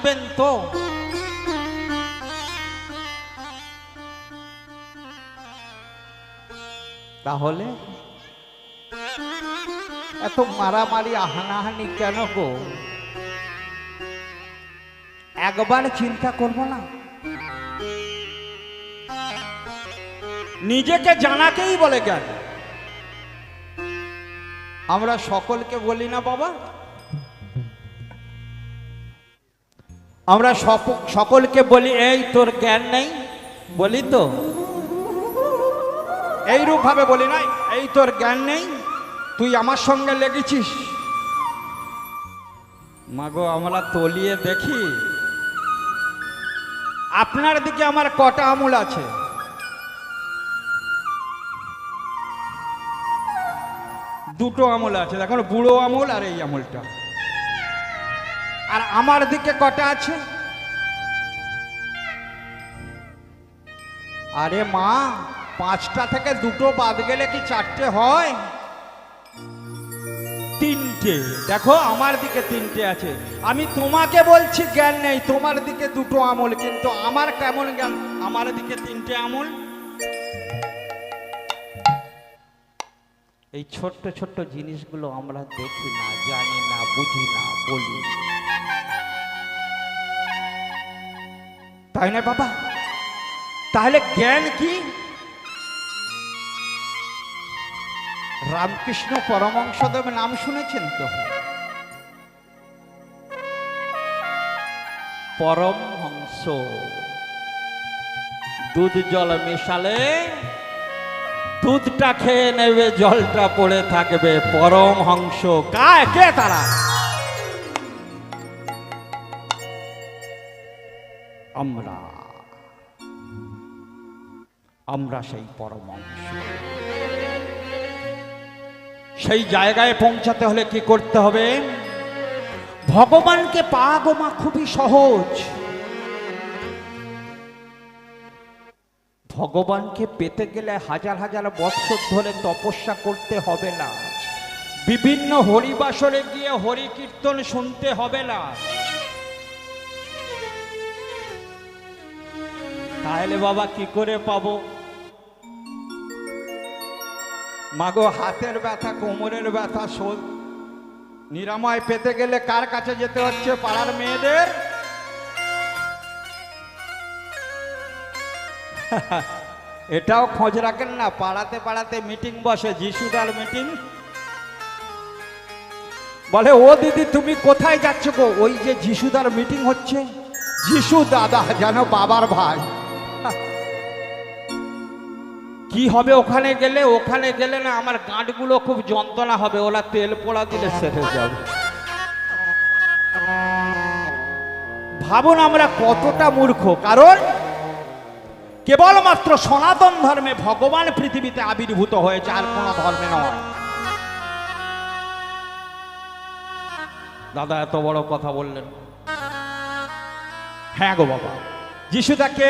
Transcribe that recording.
জানবেন তো? তাহলে? এত মারামারি হানাহানি কেন গো? একবার চিন্তা করব না। নিজেকে জানাকেই বলে জ্ঞান আমরা সকলকে বলি না বাবা? আমরা সকলকে বলি, এই তোর জ্ঞান নেই? বলি তো। এইরূপ ভাবে বলি নাই, এই তোর জ্ঞান নেই? তুই আমার সঙ্গে লেগেছিস? মাগো, আমরা তলিয়ে দেখি। আপনার দিকে আমার কটা আমূল আছে? দুটো আমল আছে, দেখো বুড়ো আমল আর এই আমলটা। আর আমার দিকে কটা আছে? আরে মা, পাঁচটা থেকে দুটো বাদ গেলে কি চারটে হয়? তিনটে। দেখো, আমার দিকে তিনটে আছে। আমি তোমাকে বলছি, জ্ঞান নেই। তোমার দিকে দুটো আমল, কিন্তু আমার কেমন জ্ঞান? আমার দিকে তিনটে আমল। এই ছোট্ট ছোট্ট জিনিসগুলো আমরা দেখি না, জানি না, বুঝি না, বলি। তাই না বাবা। তাহলে জ্ঞান কি? রামকৃষ্ণ পরমংসদেব নাম শুনেছেন তো? পরম হংস দুধ জল মেশালে দুধটা খেয়ে নেবে জলটা পড়ে থাকবে। পরম হংস কায় কে তারা? আমরা। আমরা সেই পরম সেই জায়গায় পৌঁছাতে হলে কি করতে হবে? ভগবানকে পা গোমা খুবই সহজ। ভগবানকে পেতে গেলে হাজার হাজার বৎসর ধরে তপস্যা করতে হবে না। বিভিন্ন হরিবাসরে গিয়ে হরি কীর্তন শুনতে হবে না। তাহলে বাবা কি করে পাবো? মাগো, হাতের ব্যথা, কোমরের ব্যথা, শোল। নিরাময় পেতে গেলে কার কাছে যেতে হচ্ছে? পাড়ার মেয়েদের? এটাও খোঁজ রাখেন না, পাড়াতে পাড়াতে মিটিং বসে, যিশুদার মিটিং। বলে, ও দিদি, তুমি কোথায় যাচ্ছ গো? ওই যে যিশুদার মিটিং হচ্ছে। যিশু দাদা, যেন বাবার ভাই। কি হবে ওখানে গেলে? ওখানে গেলে না আমার গাঁটগুলো খুব যন্ত্রণা হবে। ওরা তেল পোড়া দিলে সেরে যাবে। ভাবুন আমরা কতটা মূর্খ। কারণ কেবলমাত্র সনাতন ধর্মে ভগবান পৃথিবীতে আবির্ভূত হয়েছে, আর কোন ধর্মে নয়। দাদা, এত বড় কথা বললেন। হ্যাঁ গো বাবা। যিশু তাকে